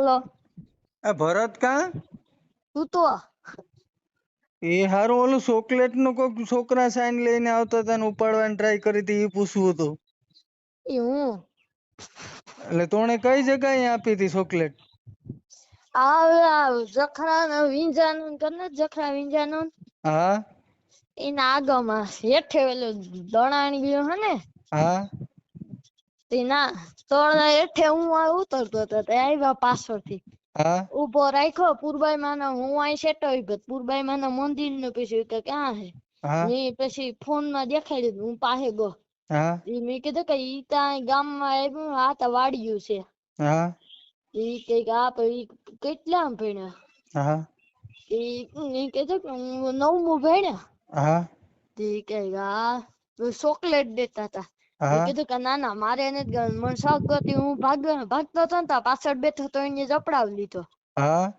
બોલો. આ ભરત કા? તું તો. એ હારું ઓલું ચોકલેટનું કોક છોકરા સાઈન લઈને આવતા હતા ને ઉપાડવાની ટ્રાય કરી હતી એ પૂછવું હતું. એ હું એટલે તોણે કઈ જગ્યાએ આપી હતી ચોકલેટ આ જખરા વિંજાનું કરને જખરા વિંજાનું. હા. એના આગમાં હેઠે પેલું દણાણી ગયો હે ને? હા. તે ના ત્રણ એઠે હું ઉતરતો હતો તે આવ્યા પાછળથી. થી ઊભો રાખ્યો પુરબાઈ માના હું અહીં સેટો ગયો પુરબાઈ માના મંદિરનું પછી કે ક્યાં હે? હા? પછી ફોનમાં દેખાડ્યું હું પાસે ગયો. મેં કીધું કે ઈ ત્યાં ગામમાં આવ્યું આ તો વાડિયું છે. ઈ કે આ પછી કેટલા ભણ્યા. ઈ કીધું કે હું નવમું ભણ્યા. હા? ઈ કે આ ચોકલેટ દેતા હતા મેં કીધું કે ના ના મારે એને મને શોખ ગયો હું ભાગ ભાગતો હતો ને તો પાછળ બેઠો તો એને જપડાવી લીધો. હા.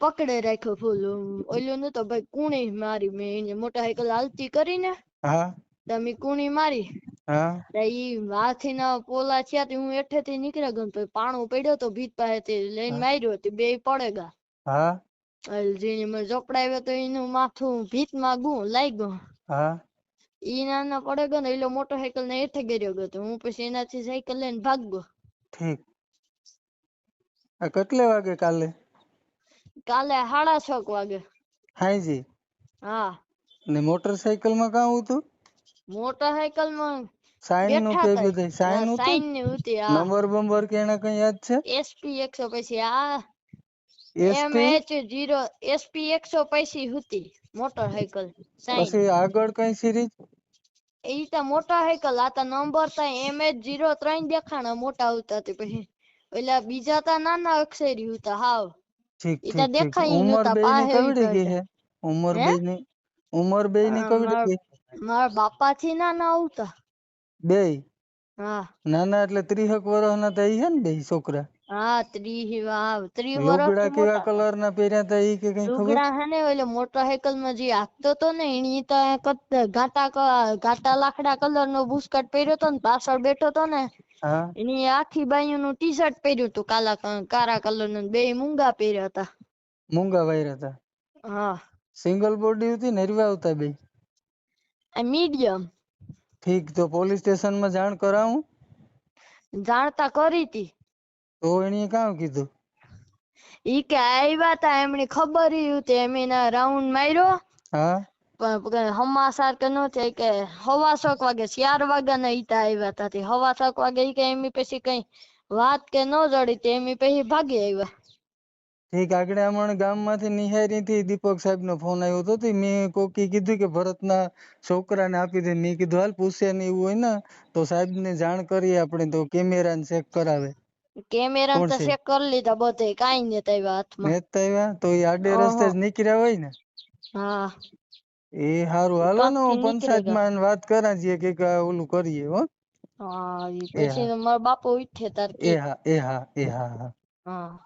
પકડે રાખ્યો ફૂલ ઓલું નતો ભાઈ કુણી મારી મેં એને મોટરસાયકલ હાલતી કરીને હા. તો મેં કુણી મારી. હા. ઈ હાથી ના પોલા થયા હું હું થી નીકળ્યા ગયો પછી પાણો પડ્યો તો ભીત પાસે થી લઈને માર્યો તે બે પડે ગા. હા. મેં જેને મને જપડાવ્યો તો એનું માથું ભીતમાં ગયું લાગ્યો. હા. ઈ નાના પડે ગયો ને એલો મોટરસાયકલ ને હેઠે ગયો ગયો તો હું પછી એનાથી સાયકલ લઈને ભાગ્યો ઠીક. આ કેટલે વાગે કાલે? કાલે સાડા છ વાગે. હાઈજી હા. ને મોટરસાયકલમાં કાં હતું મોટરસાયકલમાં સાઈનનું બેઠા કે બધે સાઈન હતું નંબર બંબર કે એના કઈ યાદ છે? એસપી એકસો પછી આ એમ એસપી એચ જીરો એસપી એકસો પૈસી હતી મોટરસાયકલ સાઈન. પછી આગળ કઈ સિરીઝ? ઈ તો મોટરસાયકલ આ તો નંબર તો એમ એચ જીરો ત્રણ દેખાણા મોટા આવતા તે પછી. ઓલા બીજા તા નાના અક્ષરી હતા હાવ. ઠીક ઈ તો ઠીક ઠીક. દેખાય ઈ ઉમર નતા, બે ની પાસે કવડી ગઈ ઈ હે ઉમર હે? બે ની ઉમર બે ની આ કવડી માર- ગઈ મારા બાપા થી નાના આવતા બે હા. નાના એટલે ત્રીસક વર્ષ ના થઈ હે ને બે છોકરા? હા ત્રી વાવ ત્રીસ લુગડા કેવા કલર ના પહેર્યા તા ઈ કે કઈ ખબર? લુગડા હે ને ઓલો મોટરસાયકલમાં જે હાંકતો તો ને એની તો ક- ઘાટા લાકડા કલર નો બુસ્કટ પહેર્યો તો ને પાછળ બેઠો તો ને એની આખી બાઈઓ નું ટી શર્ટ પહેર્યું હતું કાલા કાળા કલરનું બે મૂંગા પહેર્યા હતા મૂંગા વાયરા હતા હા. સિંગલ બોડી હતી ને હરવા આવતા બે? મીડિયમ. ઠીક તો પોલીસ સ્ટેશનમાં જાણ કરાવું? જાણતા કરી હતી તો એને કામ કીધું? ઈ કે આવ્યા તા એમની ખબર ઈ હતી એમ એના રાઉન્ડ માર્યો. હા. પણ હમાસાર કે નો થાય કે હવા શોક વાગે ચાર વાગ્યા ના ઈતા આવ્યા તા તે. હવા શોક વાગે ઈ કે એમની પછી કઈ વાત કે ન જડી તે એમની પછી ભાગી આવ્યા ઠીક આગળ હમણાં ગામમાંથી નિહારી થી દીપક સાહેબ નો ફોન આવ્યો હતો તે મેં કોકી કીધું કે ભરત ના છોકરા ને આપી દે. મેં કીધું હાલ પૂછે ને એવું હોય ને તો સાહેબ ને જાણ કરીએ આપણે તો કેમેરા ને ચેક કરાવે. કેમેરા તો ચેક કરી લીધા બધે કાઈ નતા આવ્યા હાથમાં. નેત આવ્યા તો એ આડે રસ્તે જ નીકળ્યા હોય ને. હા. એ હારું હાલો ને હું પંચાયતમાં વાત કરાજીએ કે કે ઓલું કરીએ હો. હા પછી મારા બાપુ ઉઠે તાર એ હા એ હા એ હા હા. હા.